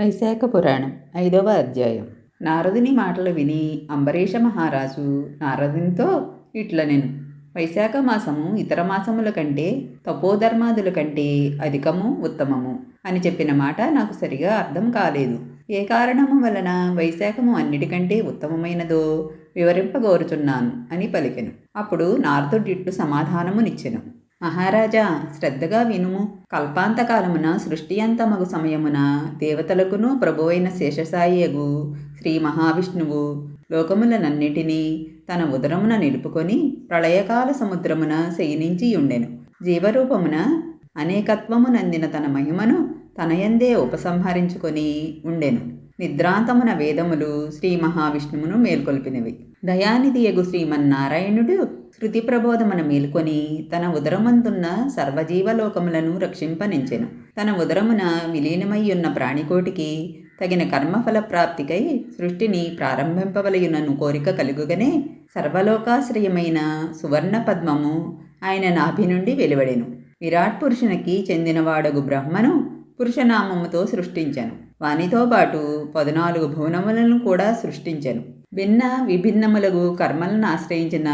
వైశాఖ పురాణం ఐదవ అధ్యాయం నారదుని మాటలు విని అంబరీష మహారాజు నారదునితో ఇట్ల నేను వైశాఖ మాసము ఇతర మాసముల కంటే తపోధర్మాదుల కంటే అధికము ఉత్తమము అని చెప్పిన మాట నాకు సరిగా అర్థం కాలేదు ఏ కారణము వలన వైశాఖము అన్నిటికంటే ఉత్తమమైనదో వివరింపగోరుచున్నాను అని పలికెను అప్పుడు నారదుడిట్టు సమాధానమునిచ్చెను మహారాజా శ్రద్ధగా వినుము. కల్పాంతకాలమున సృష్టి అంతమగు సమయమున దేవతలకును ప్రభువైన శేషసాయియగు శ్రీ మహావిష్ణువు లోకములనన్నిటినీ తన ఉదరమున నిలుపుకొని ప్రళయకాల సముద్రమున శయనించి ఉండెను జీవరూపమున అనేకత్వమునందిన తన మహిమను తనయందే ఉపసంహరించుకొని ఉండెను. నిద్రాంతమున వేదములు శ్రీ మహావిష్ణువును మేల్కొల్పినవి. దయానిధి యగు శ్రీమన్నారాయణుడు శృతి ప్రబోధమున మేల్కొని తన ఉదరమందున్న సర్వజీవలోకములను రక్షింపనించెను. తన ఉదరమున విలీనమయ్యున్న ప్రాణికోటికి తగిన కర్మఫల ప్రాప్తికై సృష్టిని ప్రారంభింపవలయునను కోరిక కలుగుగనే సర్వలోకాశ్రయమైన సువర్ణ పద్మము ఆయన నాభి నుండి వెలువడెను. విరాట్ పురుషునికి చెందినవాడగు బ్రహ్మను పురుషనామముతో సృష్టించాను. వానితో పాటు పద్నాలుగు భువనములను కూడా సృష్టించెను. భిన్న విభిన్నములగు కర్మలను ఆశ్రయించిన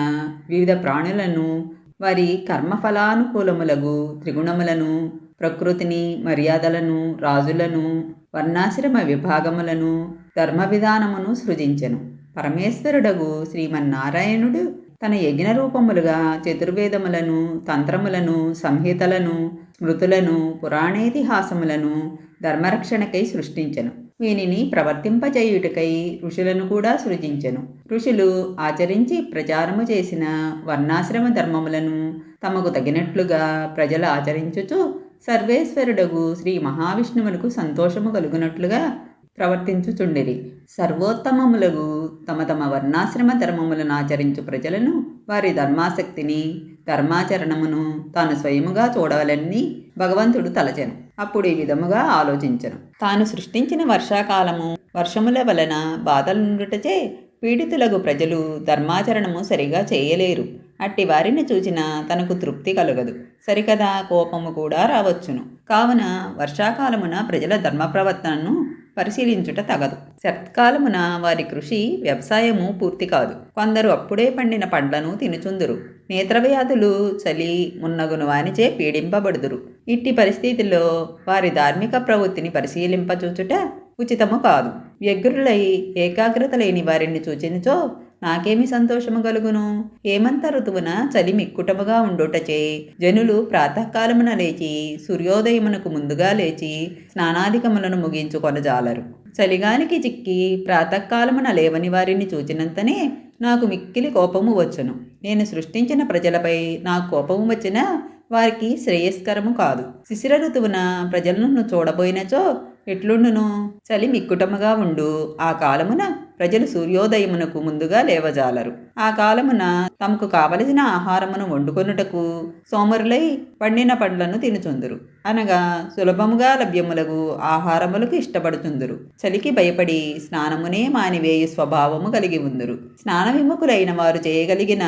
వివిధ ప్రాణులను వారి కర్మఫలానుకూలములకు త్రిగుణములను ప్రకృతిని మర్యాదలను రాజులను వర్ణాశ్రమ విభాగములను ధర్మ విధానమును సృజించెను. పరమేశ్వరుడగు శ్రీమన్నారాయణుడు తన యజ్ఞ రూపములుగా చతుర్వేదములను తంత్రములను సంహితలను స్మృతులను పురాణేతిహాసములను ధర్మరక్షణకై సృష్టించను. వీనిని ప్రవర్తింపజేయుటకై ఋషులను కూడా సృజించెను. ఋషులు ఆచరించి ప్రచారము చేసిన వర్ణాశ్రమ ధర్మములను తమకు తగినట్లుగా ప్రజలు ఆచరించుచు సర్వేశ్వరుడగు శ్రీ మహావిష్ణువులకు సంతోషము కలుగునట్లుగా ప్రవర్తించుచుండిరి. సర్వోత్తమములగు తమ తమ వర్ణాశ్రమ ధర్మములను ఆచరించు ప్రజలను వారి ధర్మాసక్తిని ధర్మాచరణమును తాను స్వయముగా చూడవలని భగవంతుడు తలచెను. అప్పుడు ఈ విధముగా ఆలోచించను. తాను సృష్టించిన వర్షాకాలము వర్షముల వలన బాధలుండుటచే పీడితులకు ప్రజలు ధర్మాచరణము సరిగా చేయలేరు. అట్టి వారిని చూచిన తనకు తృప్తి కలగదు. సరికదా కోపము కూడా రావచ్చును. కావున వర్షాకాలమున ప్రజల ధర్మ ప్రవర్తనను పరిశీలించుట తగదు. శరత్కాలమున వారి కృషి వ్యవసాయము పూర్తి కాదు. కొందరు అప్పుడే పండిన పండ్లను తినుచుందురు. నేత్రవ్యాధులు చలి మున్నగును వానిచే పీడింపబడుదురు. ఇట్టి పరిస్థితుల్లో వారి ధార్మిక ప్రవృత్తిని పరిశీలింపచూచుట ఉచితము కాదు. వ్యగ్రులై ఏకాగ్రత లేని వారిని చూచినచో నాకేమి సంతోషము కలుగును ఏమంత ఋతువున చలి మిక్కుటముగా ఉండుటచే జనులు ప్రాతకాలమున లేచి సూర్యోదయమునకు ముందుగా లేచి స్నానాధికములను ముగించుకొనజాలరు చలిగానికి చిక్కి ప్రాతకాలమున లేవని వారిని చూచినంతనే నాకు మిక్కిలి కోపము వచ్చును. నేను సృష్టించిన ప్రజలపై నా కోపము వచ్చినా వారికి శ్రేయస్కరము కాదు. శిశిర ఋతువున ప్రజలను చూడబోయినచో ఎట్లుండును? చలి మిక్కుటముగా ఉండు. ఆ కాలమున ప్రజలు సూర్యోదయమునకు ముందుగా లేవజాలరు. ఆ కాలమున తమకు కావలసిన ఆహారమును వండుకొనుటకు సోమరులై పండిన పండ్లను తినుచుందురు. అనగా సులభముగా లభ్యములకు ఆహారములకు ఇష్టపడుచుందురు. చలికి భయపడి స్నానమునే మానివేయు స్వభావము కలిగి ఉందురు. స్నాన విముఖులైన వారు చేయగలిగిన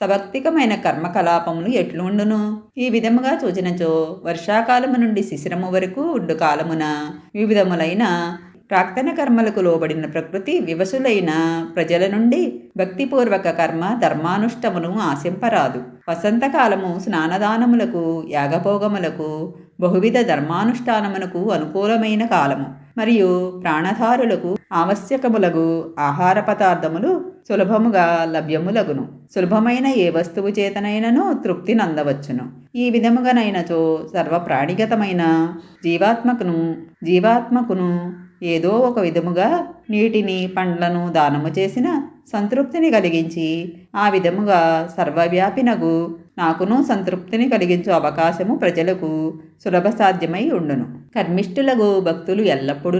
సభక్తికమైన కర్మకలాపములు ఎట్లుండును ఈ విధముగా చూచినచో వర్షాకాలము నుండి శిశిరము వరకు ఉండు కాలమున వివిధములైన ప్రాక్తన కర్మలకు లోబడిన ప్రకృతి వివసులైన ప్రజల నుండి భక్తిపూర్వక కర్మ ధర్మానుష్టమును ఆశింపరాదు. వసంతకాలము స్నానదానములకు యాగభోగములకు బహువిధ ధర్మానుష్ఠానమునకు అనుకూలమైన కాలము. మరియు ప్రాణధారులకు ఆవశ్యకములగు ఆహార పదార్థములు సులభముగా లభ్యములగును. సులభమైన ఏ వస్తువు చేతనైనను తృప్తి నందవచ్చును. ఈ విధముగానైనచో సర్వ ప్రాణిగతమైన జీవాత్మకును జీవాత్మకును ఏదో ఒక విధముగా నీటిని పండ్లను దానము చేసిన సంతృప్తిని కలిగించి ఆ విధముగా సర్వవ్యాపినగు నాకును సంతృప్తిని కలిగించు అవకాశము ప్రజలకు సులభ సాధ్యమై ఉండును. కర్మిష్ఠులకు భక్తులు ఎల్లప్పుడూ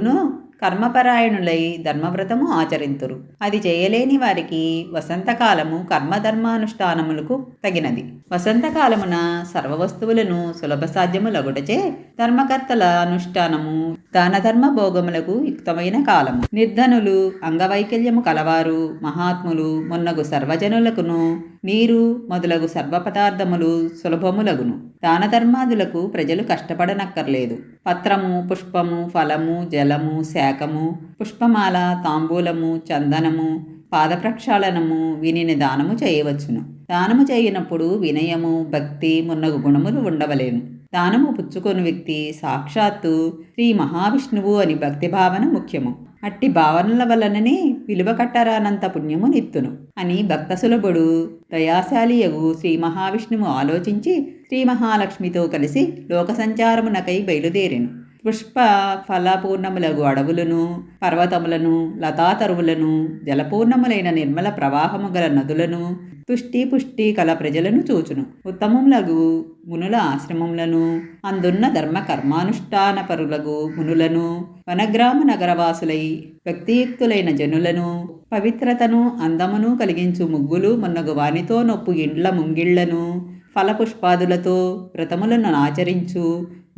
కర్మపరాయణులై ధర్మవ్రతము ఆచరింతురు. అది చేయలేని వారికి వసంతకాలము కర్మధర్మానుష్ఠానములకు తగినది. వసంతకాలమున సర్వ వస్తువులను సులభ సాధ్యములగుటచే ధర్మకర్తల అనుష్ఠానము దానధర్మ భోగములకు యుక్తమైన కాలము. నిర్ధనులు అంగవైకల్యము కలవారు మహాత్ములు మొన్నగు సర్వజనులకును నీరు మొదలగు సర్వపదార్థములు సులభములగును. దాన ధర్మాదులకు ప్రజలు కష్టపడనక్కర్లేదు. పత్రము పుష్పము ఫలము జలము శాఖము పుష్పమాల తాంబూలము చందనము పాదప్రక్షాళనము వీనిని దానము చేయవచ్చును. దానము చేయనప్పుడు వినయము భక్తి మున్నగు గుణములు ఉండవలేను. దానము పుచ్చుకొని వ్యక్తి సాక్షాత్తు శ్రీ మహావిష్ణువు అని భక్తి భావన ముఖ్యము. అట్టి భావనల వలననే విలువ కట్టరానంత పుణ్యము నిత్తును. అని భక్త సులభుడు దయాశాలియగు శ్రీ మహావిష్ణువు ఆలోచించి శ్రీ మహాలక్ష్మితో కలిసి లోక సంచారమునకై బయలుదేరెను. పుష్ప ఫలపూర్ణములగు అడవులను పర్వతములను లతాతరువులను జలపూర్ణములైన నిర్మల ప్రవాహము గల నదులను తుష్టి పుష్టి కల ప్రజలను చూచును. ఉత్తమములగు మునుల ఆశ్రమములను అందున్న ధర్మ కర్మానుష్ఠాన పరులగు మునులను వనగ్రామ నగరవాసులై వ్యక్తియుక్తులైన జనులను పవిత్రతను అందమును కలిగించు ముగ్గులు మున్నగు వానితో నొప్పు ఇండ్ల ముంగిళ్ళను ఫలపుష్పాదులతో వ్రతములను ఆచరించు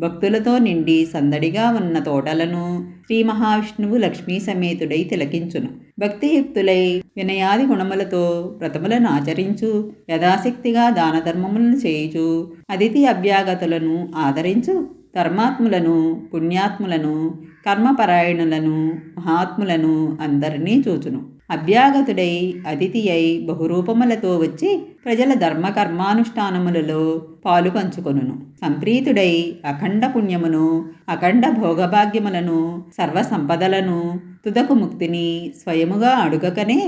భక్తులతో నిండి సందడిగా ఉన్న తోటలను శ్రీ మహావిష్ణువు లక్ష్మీ సమేతుడై తిలకించును. భక్తియుక్తులై వినయాది గుణములతో వ్రతములను ఆచరించు యథాశక్తిగా దాన ధర్మములను చేయుచు అతిథి అభ్యాగతులను ఆదరించు ధర్మాత్ములను పుణ్యాత్ములను కర్మపరాయణులను మహాత్ములను అందరినీ చూచును. అభ్యాగతుడై అతిథి అయి బహురూపములతో వచ్చి ప్రజల ధర్మ కర్మానుష్ఠానములలో పాలు పంచుకొనును. సంప్రీతుడై అఖండ పుణ్యమును అఖండ భోగభాగ్యములను సర్వ సంపదలను తుదకు ముక్తిని స్వయముగా అడుగకనే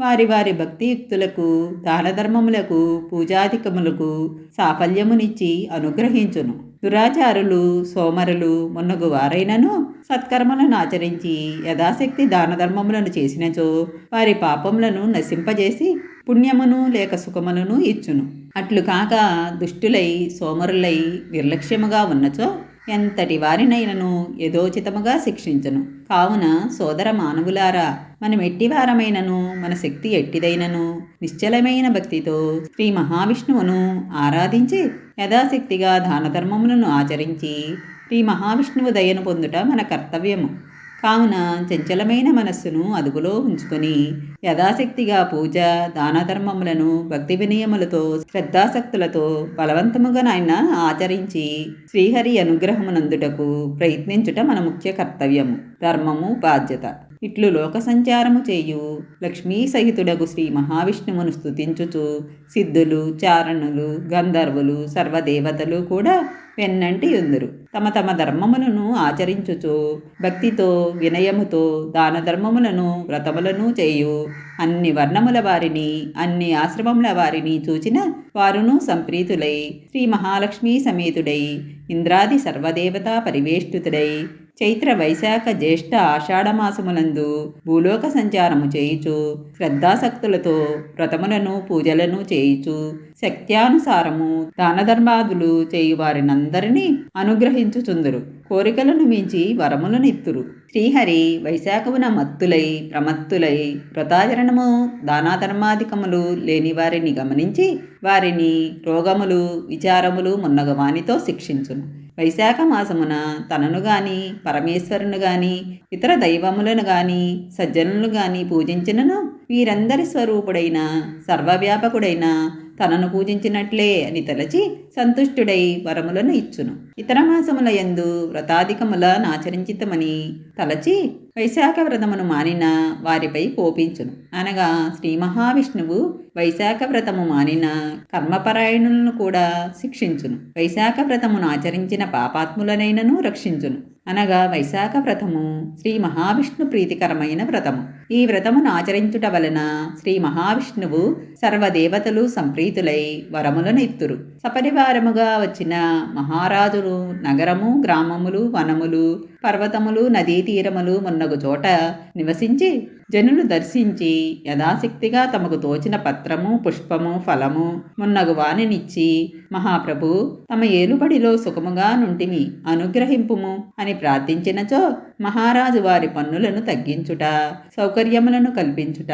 వారి వారి భక్తియుక్తులకు దానధర్మములకు పూజాధికములకు సాఫల్యమునిచ్చి అనుగ్రహించును. దురాచారులు సోమరులు మున్నగు వారైనను సత్కర్మలను ఆచరించి యథాశక్తి దానధర్మములను చేసినచో వారి పాపములను నశింపజేసి పుణ్యమును లేక సుఖములను ఇచ్చును. అట్లు కాక దుష్టులై సోమరులై నిర్లక్ష్యముగా ఉన్నచో ఎంతటి వారినైనను యథోచితముగా శిక్షించను. కావున సోదర మానవులారా మనం ఎట్టివారమైనను మన శక్తి ఎట్టిదైనను నిశ్చలమైన భక్తితో శ్రీ మహావిష్ణువును ఆరాధించి యథాశక్తిగా దాన ధర్మములను ఆచరించి శ్రీ మహావిష్ణువు దయను పొందుట మన కర్తవ్యము. కావున చంచలమైన మనస్సును అదుపులో ఉంచుకొని యథాశక్తిగా పూజ దానధర్మములను భక్తి వినయములతో శ్రద్ధాశక్తులతో బలవంతముగా నాయన ఆచరించి శ్రీహరి అనుగ్రహమునందుటకు ప్రయత్నించుట మన ముఖ్య కర్తవ్యము. ధర్మము బాధ్యత. ఇట్లు లోక సంచారము చేయు. లక్ష్మీ సహితుడగు శ్రీ మహావిష్ణువును స్తుతించుచు. సిద్ధులు చారణులు గంధర్వులు సర్వదేవతలు కూడా వెన్నంటి ఉందరు తమ తమ ధర్మములను ఆచరించుచు. భక్తితో వినయముతో దాన ధర్మములను వ్రతములను చేయు. అన్ని వర్ణముల వారిని అన్ని ఆశ్రమముల వారిని చూచిన వారును సంప్రీతులై. శ్రీ మహాలక్ష్మీ సమేతుడై. ఇంద్రాది సర్వదేవతా పరివేష్టితుడై. చైత్ర వైశాఖ జ్యేష్ఠ ఆషాఢమాసములందు భూలోక సంచారము చేయుచు శ్రద్ధాశక్తులతో వ్రతములను పూజలను చేయుచు శక్త్యానుసారము దానధర్మాదులు చేయువారినందరినీ అనుగ్రహించుచుందురు. కోరికలను మించి వరములనిత్తురు శ్రీహరి వైశాఖమున మత్తులై ప్రమత్తులై వ్రతాచరణము దానాధర్మాధికములు లేని వారిని గమనించి వారిని రోగములు విచారములు మున్నగవానితో శిక్షించును. వైశాఖ మాసమున తనను గాని పరమేశ్వరును గాని ఇతర దైవములను గాని సజ్జనులను గాని పూజించినను వీరందరి స్వరూపుడైన సర్వవ్యాపకుడైన తనను పూజించినట్లే అని తలచి సంతుష్టుడై వరములను ఇచ్చును. ఇతర మాసముల యందు వ్రతాధికముల నాచరించితమని తలచి వైశాఖ వ్రతమును మానిన వారిపై కోపించును. అనగా శ్రీ మహావిష్ణువు వైశాఖ వ్రతము మానిన కర్మపరాయణులను కూడా శిక్షించును. వైశాఖ వ్రతమును ఆచరించిన పాపాత్ములనైనను రక్షించును. అనగా వైశాఖ వ్రతము శ్రీ మహావిష్ణు ప్రీతికరమైన వ్రతము. ఈ వ్రతమును ఆచరించుట వలన శ్రీ మహావిష్ణువు సర్వదేవతలు సంప్రీతులై వరములను ఎత్తురు సపరివారముగా వచ్చిన మహారాజులు నగరము గ్రామములు వనములు పర్వతములు నదీ తీరములు మున్నగు చోట నివసించి జనులు దర్శించి యథాశక్తిగా తమకు తోచిన పత్రము పుష్పము ఫలము మున్నగు వానినిచ్చి మహాప్రభు తమ ఏలుబడిలో సుఖముగా నుంటిమి అనుగ్రహింపుము అని ప్రార్థించినచో మహారాజు వారి పన్నులను తగ్గించుట సౌకర్యములను కల్పించుట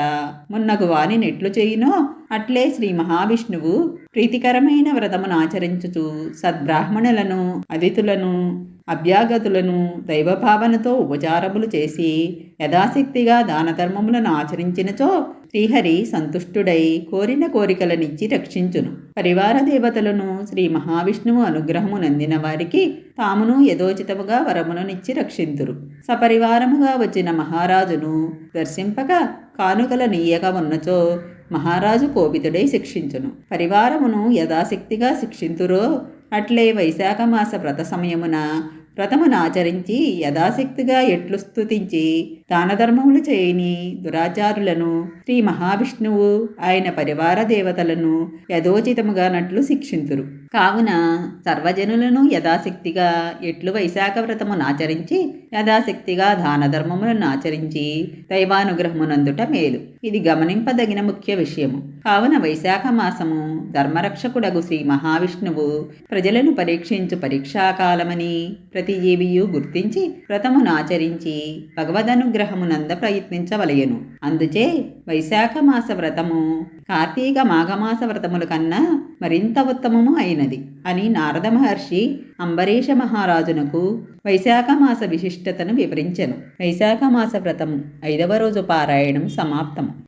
మున్నగు వాని నెట్లు చేయునో అట్లే శ్రీ మహావిష్ణువు ప్రీతికరమైన వ్రతమును ఆచరించుచు సద్బ్రాహ్మణులను అతిథులను అభ్యాగతులను దైవభావనతో ఉపచారములు చేసి యథాశక్తిగా దానధర్మములను ఆచరించినచో శ్రీహరి సంతుష్టుడై కోరిన కోరికలనిచ్చి రక్షించును. పరివార దేవతలను శ్రీ మహావిష్ణువు అనుగ్రహము నందిన వారికి తామును యథోచితముగా వరములనిచ్చి రక్షింతురు. సపరివారముగా వచ్చిన మహారాజును దర్శింపక కానుకల నీయక ఉన్నచో మహారాజు కోపితుడై శిక్షించును. పరివారమును యథాశక్తిగా శిక్షింతురో అట్లే వైశాఖ మాస వ్రత సమయమున వ్రతమును ఆచరించి యథాశక్తిగా ఎట్లు స్థుతించి దానధర్మములు చేయని దురాచారులను శ్రీ మహావిష్ణువు ఆయన పరివార దేవతలను యథోచితముగా నట్లు శిక్షింతురు. కావున సర్వజనులను యథాశక్తిగా ఎట్లు వైశాఖ వ్రతమును ఆచరించి యథాశక్తిగా దాన ధర్మములను ఆచరించి దైవానుగ్రహమునందుట మేలు. ఇది గమనింపదగిన ముఖ్య విషయము. కావున వైశాఖ మాసము ధర్మరక్షకుడగు శ్రీ మహావిష్ణువు ప్రజలను పరీక్షించు పరీక్షాకాలమని ప్రతి జీవియు గుర్తించి వ్రతమును ఆచరించి భగవదనుగ్రహమునంద ప్రయత్నించవలయను అందుచే వైశాఖ మాస వ్రతము కార్తీక మాఘమాస వ్రతముల కన్నా మరింత ఉత్తమము అయినది అని నారద మహర్షి అంబరీష మహారాజునకు వైశాఖ మాస విశిష్టతను వివరించెను. వైశాఖ మాస వ్రతము ఐదవ రోజు పారాయణం సమాప్తము.